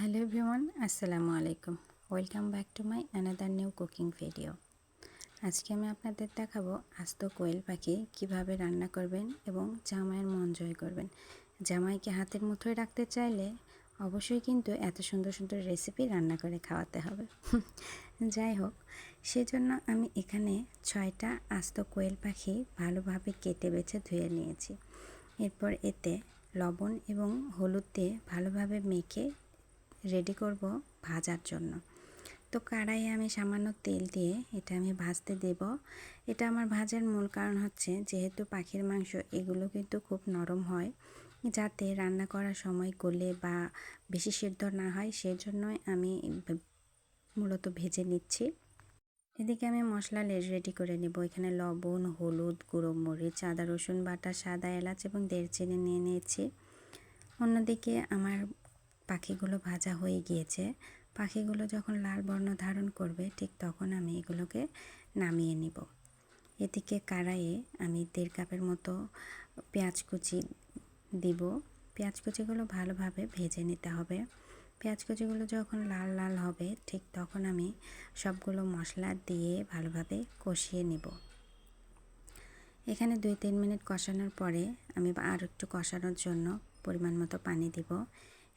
Hello everyone, আসসালামু আলাইকুম। Welcome back to my another new cooking video. আজকে আমি আপনাদের দেখাবো আস্ত কোয়েল পাখি কীভাবে রান্না করবেন এবং জামাইয়ের মন জয় করবেন। জামাইকে হাতের মুঠোয় রাখতে চাইলে অবশ্যই কিন্তু এত সুন্দর সুন্দর রেসিপি রান্না করে খাওয়াতে হবে। যাই হোক, সেজন্য আমি এখানে ছয়টা আস্ত কোয়েল পাখি ভালোভাবে কেটে বেছে ধুয়ে নিয়েছি। এরপর এতে লবণ এবং হলুদ দিয়ে ভালোভাবে মেখে রেডি করব ভাজার জন্য। তো কড়াইয়ে আমি সামান্য তেল দিয়ে এটা আমি ভাজতে দেব। এটা আমার ভাজার মূল কারণ হচ্ছে যেহেতু পাখির মাংস, এগুলো কিন্তু খুব নরম হয়, যাতে রান্না করার সময় গলে বা বেশি সিদ্ধ না হয়, সেজন্যই আমি মূলত ভেজে নিচ্ছি। এদিকে আমি মশলা রেডি করে নেব। এখানে লবণ, হলুদ, গুঁড়ো মরিচ, আদা, রসুন বাটা, সাদা এলাচ এবং দেড়চিনি নিয়ে নিয়েছি। অন্যদিকে আমার পাখিগুলো ভাজা হয়ে গিয়েছে। পাখিগুলো যখন লাল বর্ণ ধারণ করবে, ঠিক তখন আমি এগুলোকে নামিয়ে নিব। এদিকে কারাইয়ে আমি দেড় কাপের মতো পেঁয়াজ কুচি দিব। পেঁয়াজ কুচিগুলো ভালোভাবে ভেজে নিতে হবে। পেঁয়াজ কুচিগুলো যখন লাল লাল হবে, ঠিক তখন আমি সবগুলো মশলা দিয়ে ভালোভাবে কষিয়ে নিব। এখানে দুই তিন মিনিট কষানোর পরে আমি আর একটু কষানোর জন্য পরিমাণ মতো পানি দিব।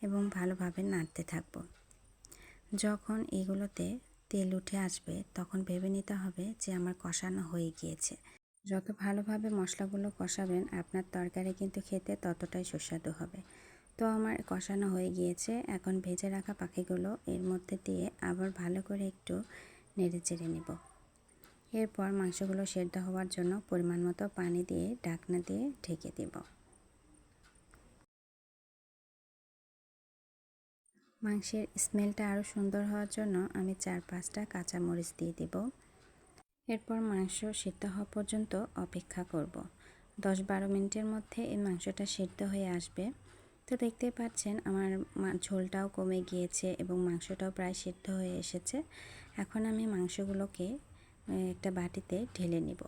এবং ভালোভাবে নাড়তে থাকব। যখন এগুলোতে তেল উঠে আসবে, তখন ভেবে নিতে হবে যে আমার কষানো হয়ে গিয়েছে। যত ভালোভাবে মশলাগুলো কষাবেন, আপনার তরকারি কিন্তু খেতে ততটাই সুস্বাদু হবে। তো আমার কষানো হয়ে গিয়েছে, এখন ভেজে রাখা পাখিগুলো এর মধ্যে দিয়ে আবার ভালো করে একটু নেড়ে চেড়ে নেব। এরপর মাংসগুলো সেদ্ধ হওয়ার জন্য পরিমাণ মতো পানি দিয়ে ঢাকনা দিয়ে ঢেকে দেব। মাংসের স্মেলটা আরও সুন্দর হওয়ার জন্য আমি চার পাঁচটা কাঁচামরিচ দিয়ে দেব। এরপর মাংস সিদ্ধ হওয়া পর্যন্ত অপেক্ষা করব। দশ বারো মিনিটের মধ্যে এই মাংসটা সিদ্ধ হয়ে আসবে। তো দেখতে পাচ্ছেন আমার ঝোলটাও কমে গিয়েছে এবং মাংসটাও প্রায় সিদ্ধ হয়ে এসেছে। এখন আমি মাংসগুলোকে একটা বাটিতে ঢেলে নিব।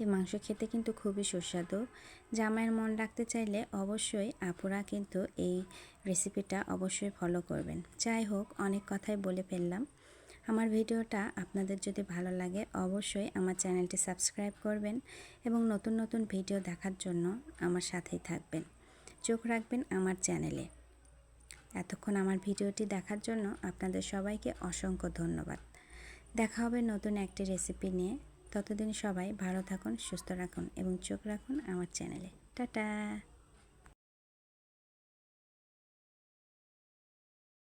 এই মাংস খেতে কিন্তু খুবই সুস্বাদু। জামাইয়ের মন রাখতে চাইলে অবশ্যই আপুরা কিন্তু এই রেসিপিটা অবশ্যই ফলো করবেন। যাই হোক, অনেক কথাই বলে ফেললাম। আমার ভিডিওটা আপনাদের যদি ভালো লাগে, অবশ্যই আমার চ্যানেলটি সাবস্ক্রাইব করবেন এবং নতুন নতুন ভিডিও দেখার জন্য আমার সাথেই থাকবেন। চোখ রাখবেন আমার চ্যানেলে। এতক্ষণ আমার ভিডিওটি দেখার জন্য আপনাদের সবাইকে অসংখ্য ধন্যবাদ। দেখা হবে নতুন একটি রেসিপি নিয়ে। ততদিন সবাই ভালো থাকুন সুস্থ রাখুন এবং চোখ রাখুন আমার চ্যানেলে। টাটা!